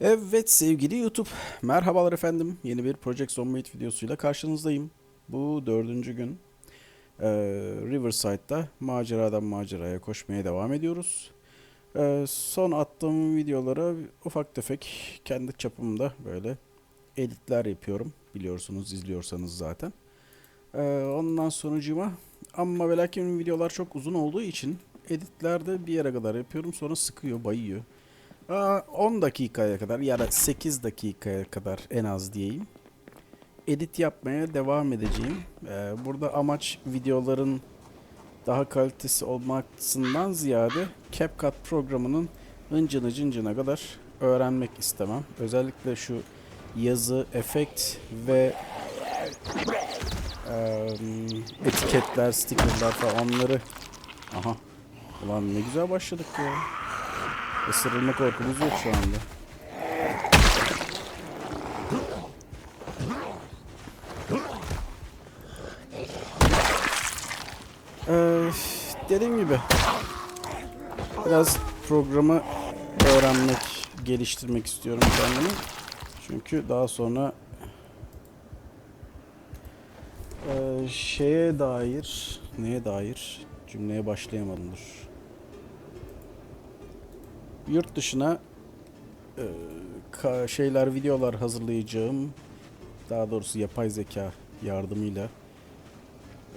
Evet sevgili YouTube, merhabalar efendim. Yeni bir Project Zomboid videosuyla karşınızdayım. Bu dördüncü gün Ee, Riverside'da maceradan maceraya koşmaya devam ediyoruz. Ee, son attığım videolara ufak tefek kendi çapımda böyle editler yapıyorum. Biliyorsunuz, izliyorsanız zaten. Ee, ondan sonucuma ama ve videolar çok uzun olduğu için editlerde bir yere kadar yapıyorum sonra sıkıyor, bayıyor. Aa, 10 dakikaya kadar ya da 8 dakikaya kadar en az diyeyim. Edit yapmaya devam edeceğim. Ee, burada amaç videoların daha kalitesi olmasından ziyade CapCut programının ıncını cıncına kadar öğrenmek istemem. Özellikle şu yazı, efekt ve etiketler, stickerlar falan onları... Aha. Ulan ne güzel başladık ya. Isırılma korkumuz yok şu anda. Ee, dediğim gibi biraz programı öğrenmek, geliştirmek istiyorum kendimi. Çünkü daha sonra ee, şeye dair, neye dair cümleye başlayamadım yurt dışına e, şeyler videolar hazırlayacağım. Daha doğrusu yapay zeka yardımıyla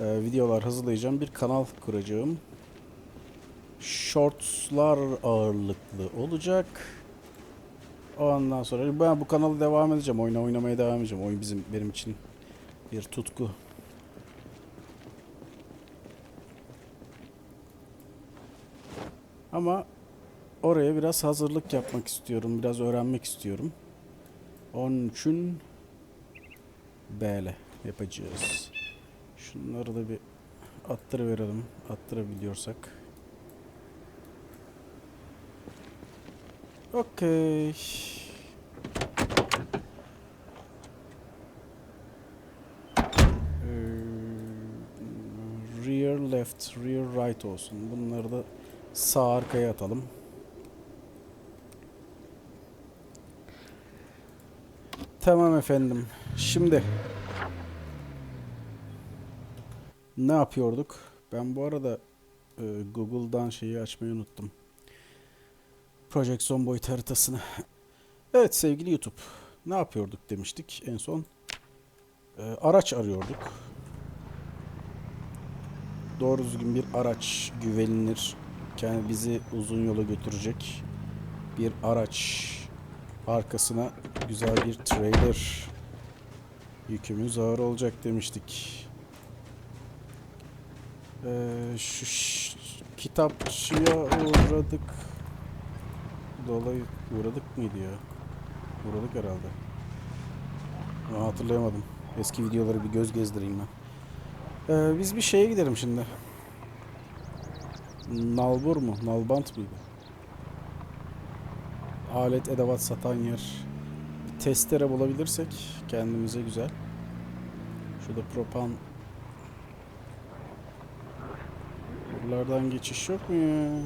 e, videolar hazırlayacağım. Bir kanal kuracağım. Shortslar ağırlıklı olacak. Ondan sonra ben bu kanalı devam edeceğim. Oyuna oynamaya devam edeceğim. Oyun bizim benim için bir tutku. Ama oraya biraz hazırlık yapmak istiyorum. Biraz öğrenmek istiyorum. Onun için böyle yapacağız. Şunları da bir attırıverelim. Attırabiliyorsak. Okey. Ee, rear left, rear right olsun. Bunları da sağ arkaya atalım. Tamam efendim. Şimdi ne yapıyorduk? Ben bu arada e, Google'dan şeyi açmayı unuttum. Project Zomboid haritasını. Evet sevgili YouTube. Ne yapıyorduk demiştik en son. E, araç arıyorduk. Doğru düzgün bir araç güvenilir. Yani bizi uzun yola götürecek bir araç arkasına güzel bir trailer yükümüz ağır olacak demiştik. Ee, şu kitapçıya uğradık. Dolayı uğradık mıydı ya? Uğradık herhalde. Ama hatırlayamadım. Eski videoları bir göz gezdireyim ben. Ee, biz bir şeye gidelim şimdi. Nalbur mu? Nalbant mıydı? Alet edevat satan yer bir testere bulabilirsek kendimize güzel. Şurada propan Buralardan geçiş yok mu ya?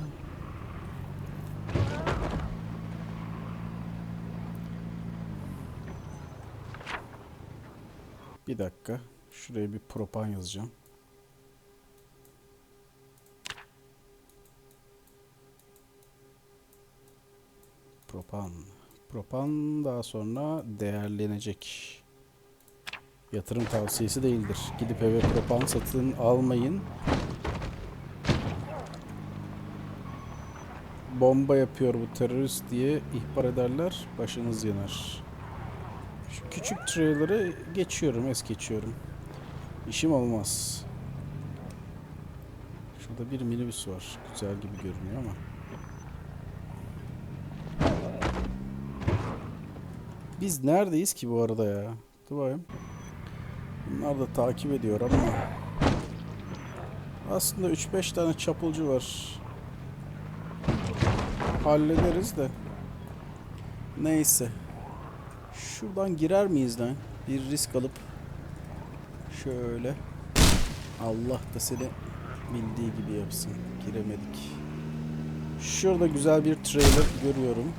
Bir dakika. Şuraya bir propan yazacağım. Propan. Propan daha sonra değerlenecek. Yatırım tavsiyesi değildir. Gidip eve propan satın almayın. Bomba yapıyor bu terörist diye ihbar ederler. Başınız yanar. Şu küçük trailer'ı geçiyorum, es geçiyorum. İşim olmaz. Şurada bir minibüs var. Güzel gibi görünüyor ama. Biz neredeyiz ki bu arada ya? Dur. Bunlar da takip ediyor ama. Aslında 3-5 tane çapulcu var. Hallederiz de. Neyse. Şuradan girer miyiz lan? Bir risk alıp. Şöyle. Allah da seni bildiği gibi yapsın. Giremedik. Şurada güzel bir trailer görüyorum.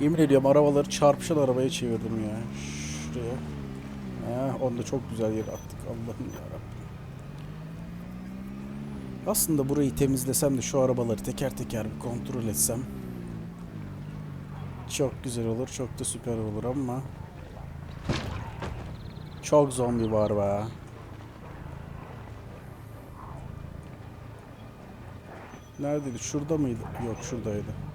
Yemin ediyorum arabaları çarpışan arabaya çevirdim ya. Şuraya. Ha, onu da çok güzel yere attık. Allah'ım yarabbim. Aslında burayı temizlesem de şu arabaları teker teker bir kontrol etsem. Çok güzel olur. Çok da süper olur ama. Çok zombi var be. Neredeydi? Şurada mıydı? Yok şuradaydı.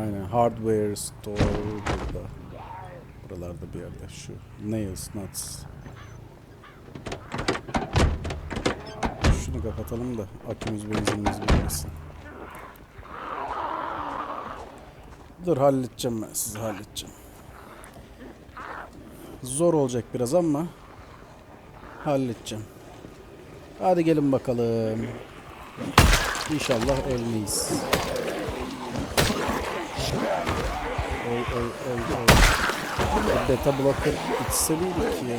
Aynen. Hardware store burada. Buralarda bir yerde. Şu. Nails, nuts. Şunu kapatalım da akümüz benzinimiz bitmesin. Dur halledeceğim ben sizi halledeceğim. Zor olacak biraz ama halledeceğim. Hadi gelin bakalım. İnşallah ölmeyiz. Oy oy oy oy. Beta blocker içse miydik ya?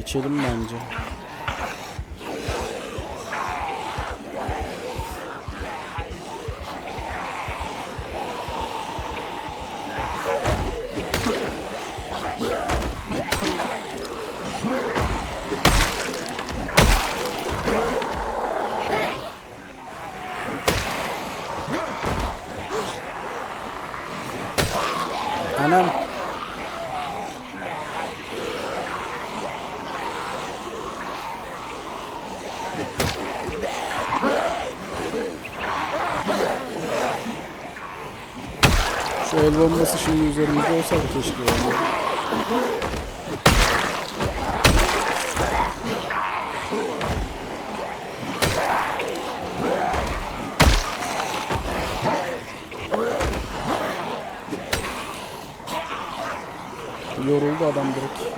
İçelim bence. Üzerimizde olsaydı keşke yani. Yoruldu adam direkt.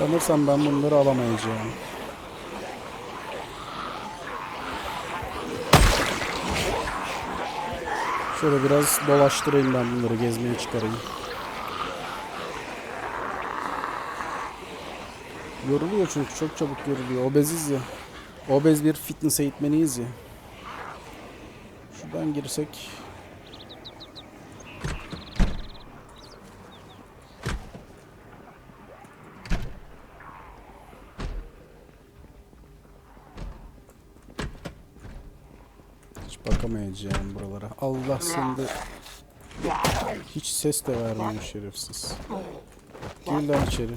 Sanırsam ben bunları alamayacağım. Şöyle biraz dolaştırayım ben bunları gezmeye çıkarayım. Yoruluyor çünkü çok çabuk yoruluyor. Obeziz ya. Obez bir fitness eğitmeniyiz ya. Şuradan girsek. Bakamayacağım buralara. Allah seni de... Hiç ses de vermiyor şerefsiz. Gir lan içeri.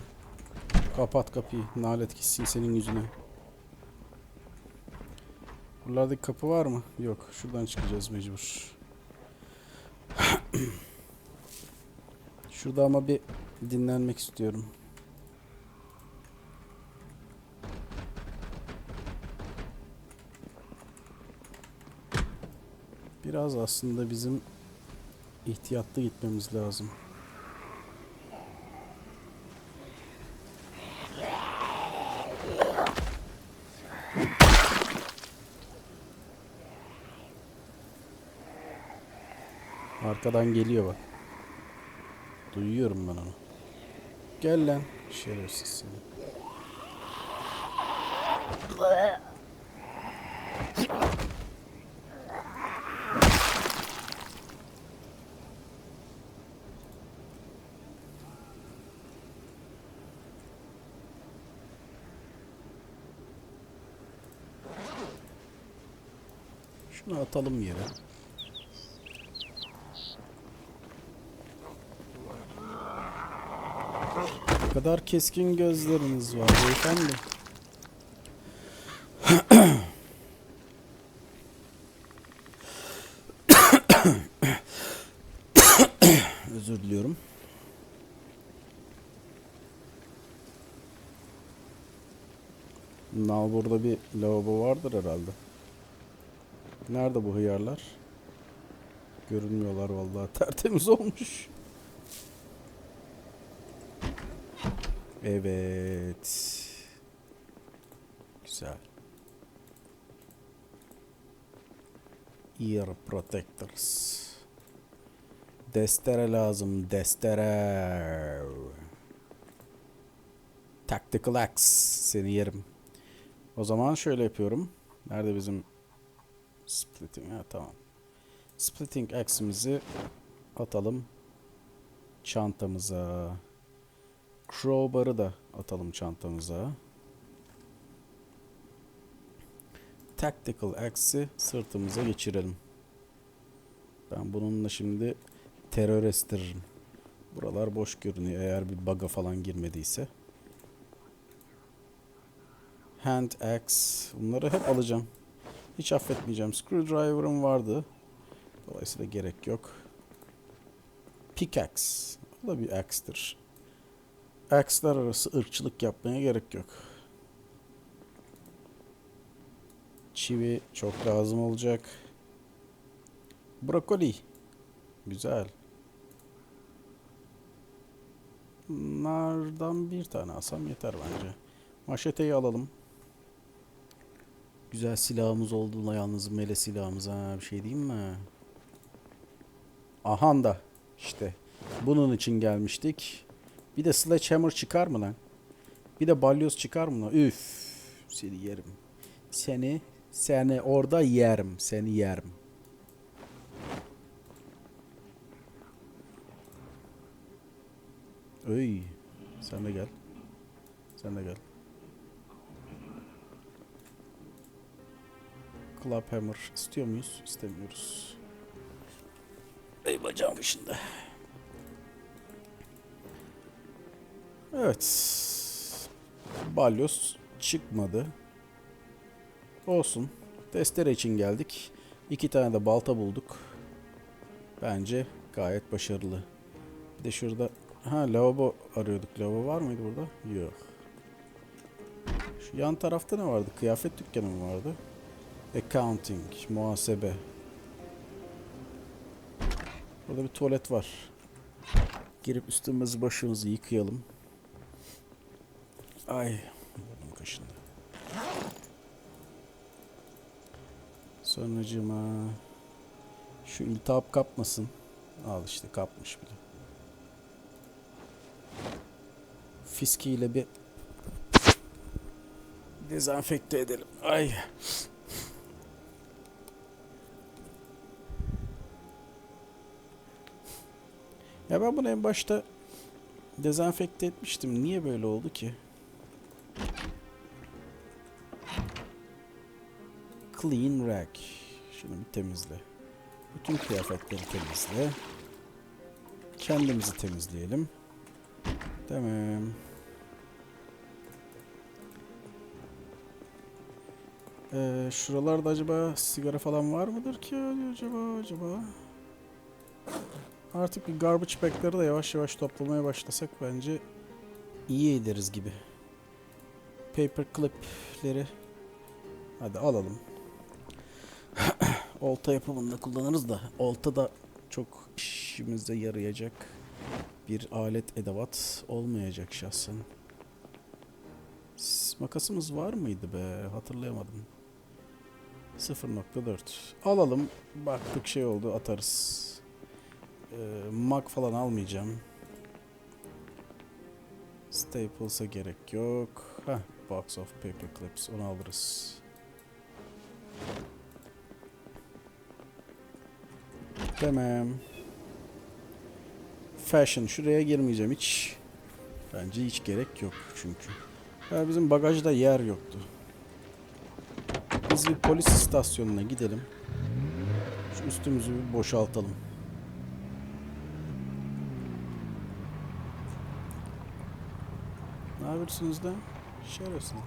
Kapat kapıyı. Nalet gitsin senin yüzüne. Buralardaki kapı var mı? Yok. Şuradan çıkacağız mecbur. Şurada ama bir dinlenmek istiyorum. Biraz aslında bizim ihtiyatlı gitmemiz lazım. Arkadan geliyor bak. Duyuyorum ben onu. Gel lan şerefsiz seni. Şunu atalım yere. Ne kadar keskin gözleriniz var beyefendi. Özür diliyorum. Now burada bir lavabo vardır herhalde. Nerede bu hıyarlar? Görünmüyorlar vallahi. Tertemiz olmuş. Evet. Güzel. Ear protectors. Destere lazım. Destere. Tactical axe. Seni yerim. O zaman şöyle yapıyorum. Nerede bizim splitting? Ha tamam. Splitting axe'imizi atalım çantamıza. Crowbar'ı da atalım çantamıza. Tactical Axe'i sırtımıza geçirelim. Ben bununla şimdi terör estiririm. Buralar boş görünüyor eğer bir bug'a falan girmediyse. Hand Axe. Bunları hep alacağım. Hiç affetmeyeceğim. Screwdriver'ım vardı. Dolayısıyla gerek yok. Pickaxe. O da bir axe'tir. Axe'lar arası ırkçılık yapmaya gerek yok. Çivi çok lazım olacak. Brokoli. Güzel. Nardan bir tane alsam yeter bence. Maşeteyi alalım. Güzel silahımız olduğunda yalnız mele silahımız ha bir şey diyeyim mi? Ahan da işte bunun için gelmiştik. Bir de sledgehammer çıkar mı lan? Bir de balyoz çıkar mı lan? Üf seni yerim. Seni seni orada yerim. Seni yerim. Öy. Sen de gel. Sen de gel. Claphammer istiyor muyuz? İstemiyoruz. Ey bacağım şimdi. Evet. Balyoz çıkmadı. Olsun. Testere için geldik. İki tane de balta bulduk. Bence gayet başarılı. Bir de şurada ha lavabo arıyorduk. Lavabo var mıydı burada? Yok. Şu yan tarafta ne vardı? Kıyafet dükkanı mı vardı? Accounting, muhasebe. Burada bir tuvalet var. Girip üstümüzü başımızı yıkayalım. Ay, burnum kaşındı. Sonracığıma şu iltihap kapmasın. Al işte kapmış bile. Fiski ile bir dezenfekte edelim. Ay. Ya ben bunu en başta dezenfekte etmiştim. Niye böyle oldu ki? Clean rack. Şunu bir temizle. Bütün kıyafetleri temizle. Kendimizi temizleyelim. Tamam. Ee, şuralarda acaba sigara falan var mıdır ki acaba acaba? Artık bir garbage bag'ları da yavaş yavaş toplamaya başlasak bence iyi ederiz gibi. Paper clip'leri hadi alalım. olta yapımında kullanırız da olta da çok işimize yarayacak bir alet edevat olmayacak şahsen. Makasımız var mıydı be? Hatırlayamadım. 0.4 alalım. Baktık şey oldu atarız. Ee, mag falan almayacağım. Staples'a gerek yok. Heh, box of paper clips onu alırız. Tamam. Fashion şuraya girmeyeceğim hiç. Bence hiç gerek yok çünkü. Ya bizim bagajda yer yoktu. Biz bir polis istasyonuna gidelim. Şu üstümüzü bir boşaltalım. Yapıyorsunuz lan? Şerefsizler.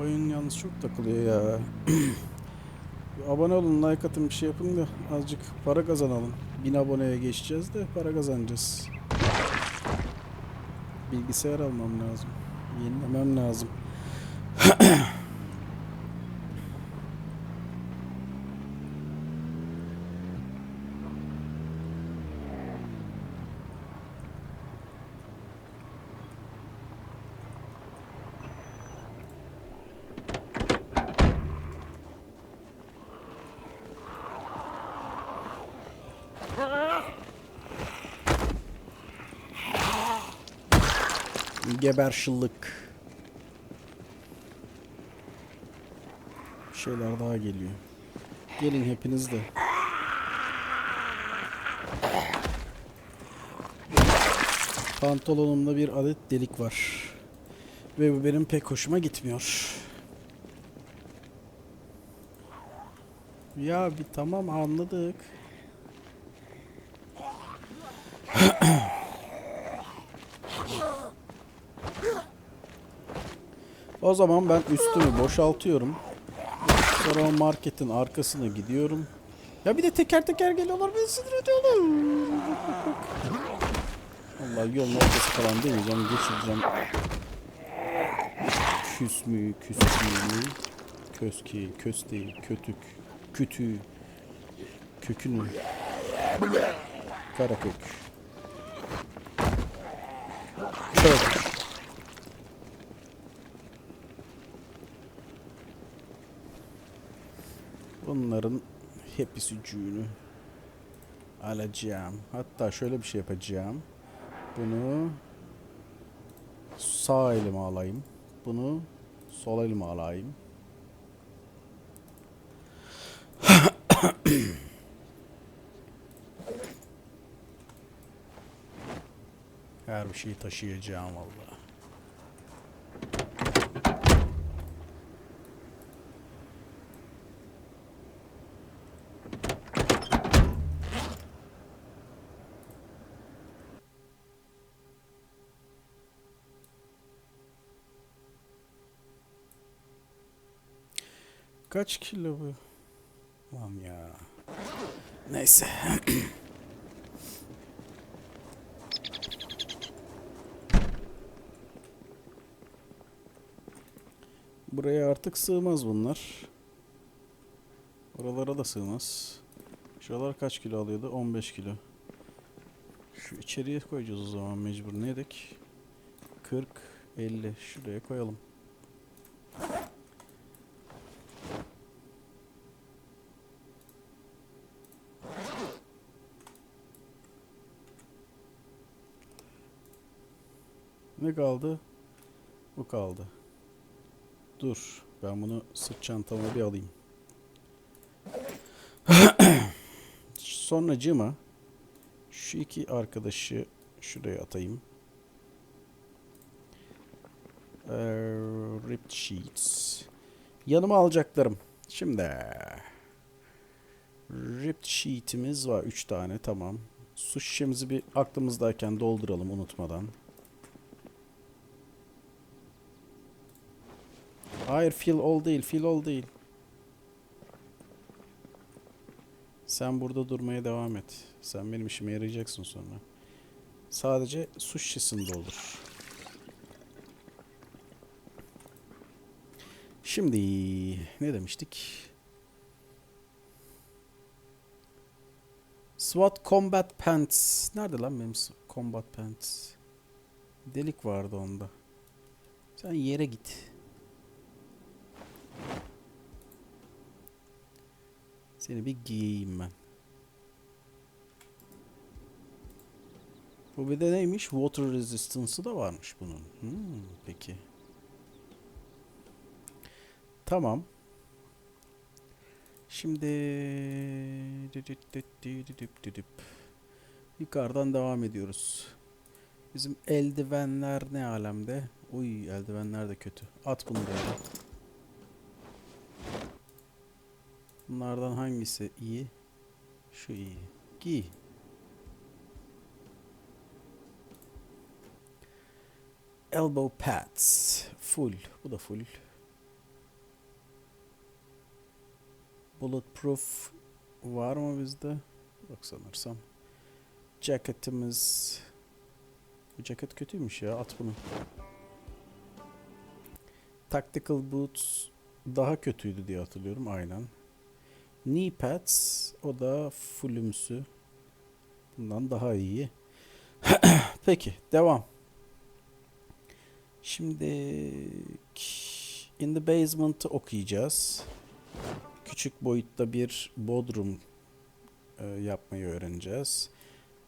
Oyun yalnız çok takılıyor ya. Abone olun, like atın, bir şey yapın da azıcık para kazanalım. Bin aboneye geçeceğiz de para kazanacağız. Bilgisayar almam lazım. Yenilemem lazım. Geber şıllık. Bir şeyler daha geliyor. Gelin hepiniz de. Pantolonumda bir adet delik var. Ve bu benim pek hoşuma gitmiyor. Ya bir tamam anladık. O zaman ben üstümü boşaltıyorum. Sonra marketin arkasına gidiyorum. Ya bir de teker teker geliyorlar beni sinir ediyorlar. Allah yolun ortası falan demeyeceğim. Geçireceğim. Küs mü, küs mü, köski, kösteği, kötük, kütü, kökünü. Karakök. Hepsicüğünü alacağım. Hatta şöyle bir şey yapacağım. Bunu sağ elime alayım. Bunu sol elime alayım. Her bir şeyi taşıyacağım vallahi. Kaç kilo bu? Lan ya. Neyse. Buraya artık sığmaz bunlar. Oralara da sığmaz. Şuralar kaç kilo alıyordu? 15 kilo. Şu içeriye koyacağız o zaman mecbur. Ne dedik? 40, 50. Şuraya koyalım. Ne kaldı? Bu kaldı. Dur. Ben bunu sırt çantama bir alayım. Sonracığıma şu iki arkadaşı şuraya atayım. Ee, ripped sheets. Yanıma alacaklarım. Şimdi ripped sheet'imiz var. 3 tane tamam. Su şişemizi bir aklımızdayken dolduralım unutmadan. Hayır fill all değil, fill all değil. Sen burada durmaya devam et. Sen benim işime yarayacaksın sonra. Sadece su şişesini doldur. Şimdi ne demiştik? SWAT Combat Pants. Nerede lan benim Combat Pants? Delik vardı onda. Sen yere git. Seni bir giyeyim ben. Bu bir de neymiş? Water Resistance'ı da varmış bunun. Hmm, peki. Tamam. Şimdi yukarıdan devam ediyoruz. Bizim eldivenler ne alemde? Uy eldivenler de kötü. At bunu böyle. Bunlardan hangisi iyi? Şu iyi. Giy. Elbow pads. Full. Bu da full. Bulletproof var mı bizde? Yok sanırsam. Ceketimiz. Bu ceket kötüymüş ya. At bunu. Tactical boots daha kötüydü diye hatırlıyorum. Aynen. Knee pads o da fullümsü. Bundan daha iyi. Peki devam. Şimdi In the Basement'ı okuyacağız. Küçük boyutta bir bodrum e, yapmayı öğreneceğiz.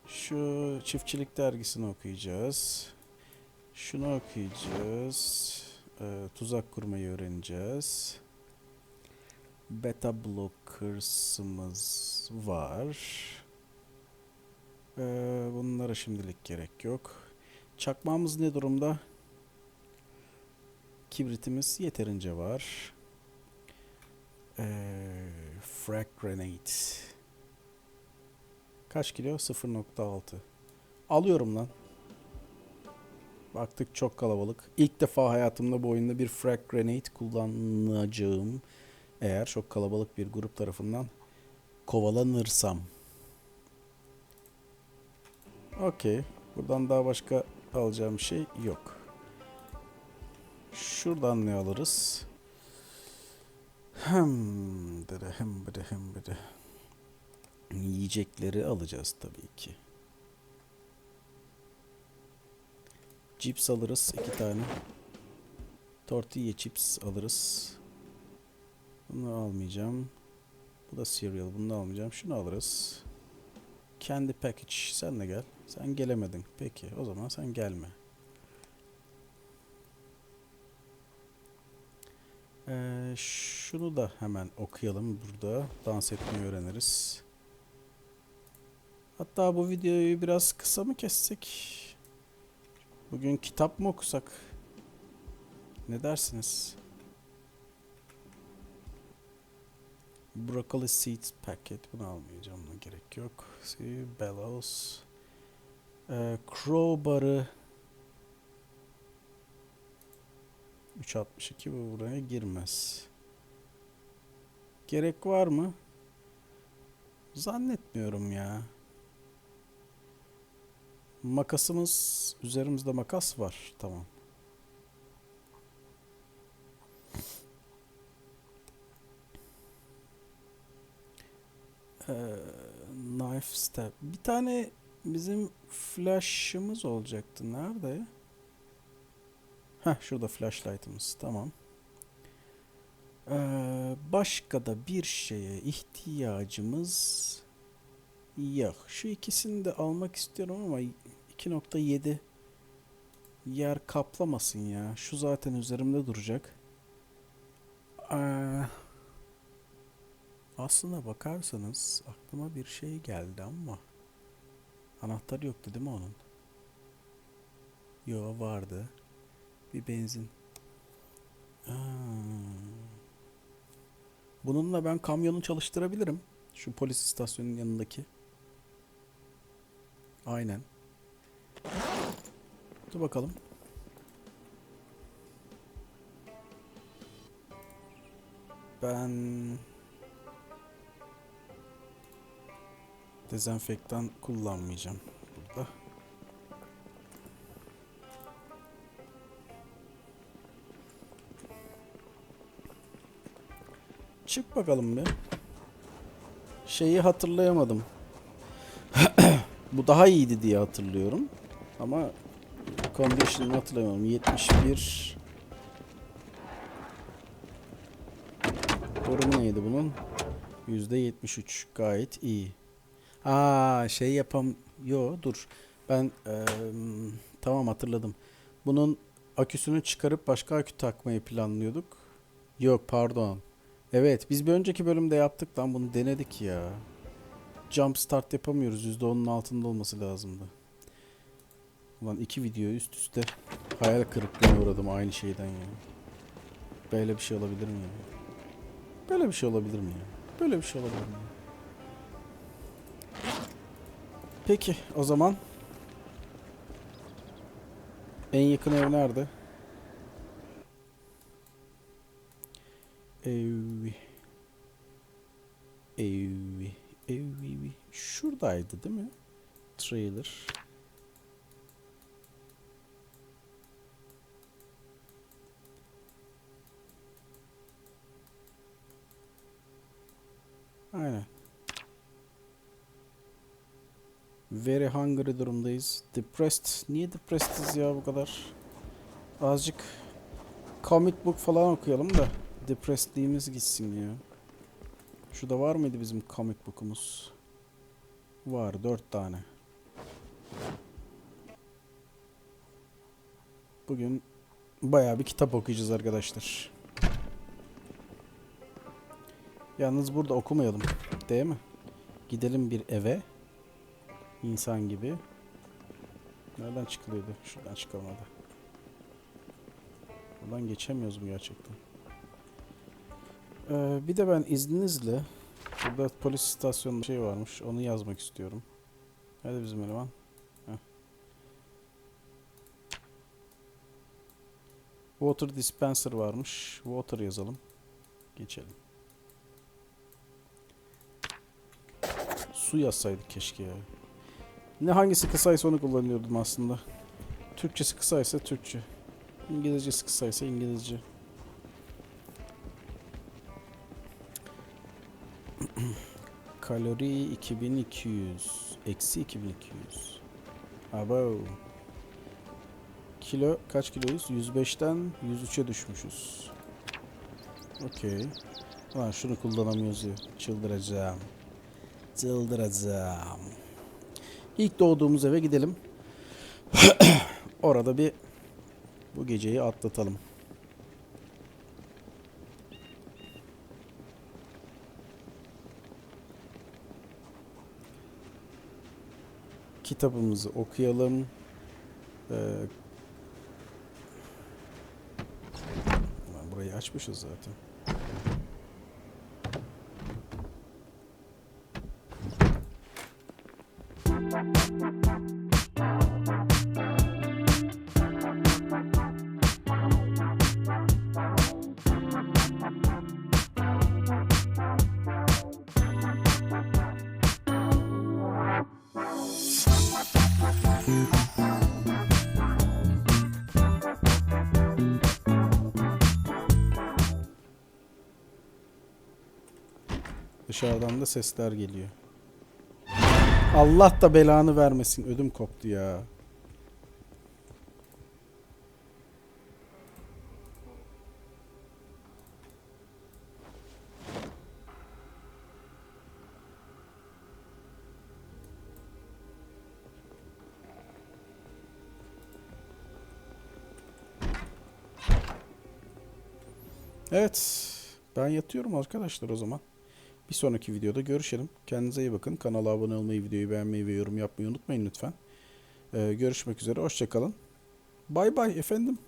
Şu çiftçilik dergisini okuyacağız. Şunu okuyacağız. Ee, tuzak kurmayı öğreneceğiz. Beta blockers'ımız var. Ee, bunlara şimdilik gerek yok. Çakmağımız ne durumda? Kibritimiz yeterince var. Ee, frag grenade. Kaç kilo? 0.6. Alıyorum lan. Baktık çok kalabalık. İlk defa hayatımda bu oyunda bir frag grenade kullanacağım. Eğer çok kalabalık bir grup tarafından kovalanırsam. Okey. Buradan daha başka alacağım şey yok. Şuradan ne alırız? Hem dere hem bire hem bire. Yiyecekleri alacağız tabii ki. Chips alırız iki tane. Tortilla chips alırız. Bunu almayacağım. Bu da cereal. Bunu da almayacağım. Şunu alırız. Kendi package. Sen de gel. Sen gelemedin. Peki. O zaman sen gelme. Ee, şunu da hemen okuyalım burada. Dans etmeyi öğreniriz. Hatta bu videoyu biraz kısa mı kessek? Bugün kitap mı okusak? Ne dersiniz? Broccoli seeds packet. Bunu almayacağım. Buna gerek yok. See, bellows. Ee, crowbar'ı 362 bu buraya girmez. Gerek var mı? Zannetmiyorum ya. Makasımız üzerimizde makas var. Tamam. Ee, knife step. Bir tane bizim flash'ımız olacaktı. Nerede? Heh, şurada flashlight'ımız. Tamam. Ee, başka da bir şeye ihtiyacımız yok. Şu ikisini de almak istiyorum ama 2.7 yer kaplamasın ya. Şu zaten üzerimde duracak. Ee, aslına bakarsanız aklıma bir şey geldi ama anahtar yoktu değil mi onun? Yo vardı. Bir benzin. Bununla ben kamyonu çalıştırabilirim. Şu polis istasyonunun yanındaki. Aynen. Dur bakalım. Ben dezenfektan kullanmayacağım burada. Çık bakalım bir. Şeyi hatırlayamadım. Bu daha iyiydi diye hatırlıyorum. Ama condition'ını hatırlamıyorum. 71 Korumu neydi bunun? %73 gayet iyi. Aa şey yapam yo dur. Ben eee, tamam hatırladım. Bunun aküsünü çıkarıp başka akü takmayı planlıyorduk. Yok pardon. Evet biz bir önceki bölümde yaptık lan bunu denedik ya. Jump start yapamıyoruz. %10'un altında olması lazımdı. Ulan iki video üst üste hayal kırıklığına uğradım aynı şeyden ya. Böyle bir şey olabilir mi ya? Böyle bir şey olabilir mi ya? Böyle bir şey olabilir mi ya? Peki o zaman en yakın ev nerede? Ev Ev Ev Şuradaydı değil mi? Trailer. Very hungry durumdayız. Depressed. Niye depressed'iz ya bu kadar? Azıcık comic book falan okuyalım da depressedliğimiz gitsin ya. Şurada var mıydı bizim comic book'umuz? Var dört tane. Bugün bayağı bir kitap okuyacağız arkadaşlar. Yalnız burada okumayalım. Değil mi? Gidelim bir eve. İnsan gibi. Nereden çıkılıyordu? Şuradan çıkalım hadi. Buradan geçemiyoruz mu gerçekten? Ee, bir de ben izninizle burada polis istasyonu şey varmış. Onu yazmak istiyorum. Hadi bizim eleman. Heh. Water dispenser varmış. Water yazalım. Geçelim. Su yazsaydık keşke ya. Ne hangisi kısaysa onu kullanıyordum aslında. Türkçesi kısaysa Türkçe. İngilizcesi kısaysa İngilizce. Kalori 2200. Eksi 2200. Abo. Kilo kaç kiloyuz? 105'ten 103'e düşmüşüz. Okey. Lan şunu kullanamıyoruz ya. Çıldıracağım. Çıldıracağım. İlk doğduğumuz eve gidelim. Orada bir bu geceyi atlatalım. Kitabımızı okuyalım. Ee, burayı açmışız zaten. Dışarıdan da sesler geliyor. Allah da belanı vermesin. Ödüm koptu ya. Evet. Ben yatıyorum arkadaşlar o zaman. Bir sonraki videoda görüşelim. Kendinize iyi bakın. Kanala abone olmayı, videoyu beğenmeyi ve yorum yapmayı unutmayın lütfen. Ee, görüşmek üzere. Hoşçakalın. Bay bay efendim.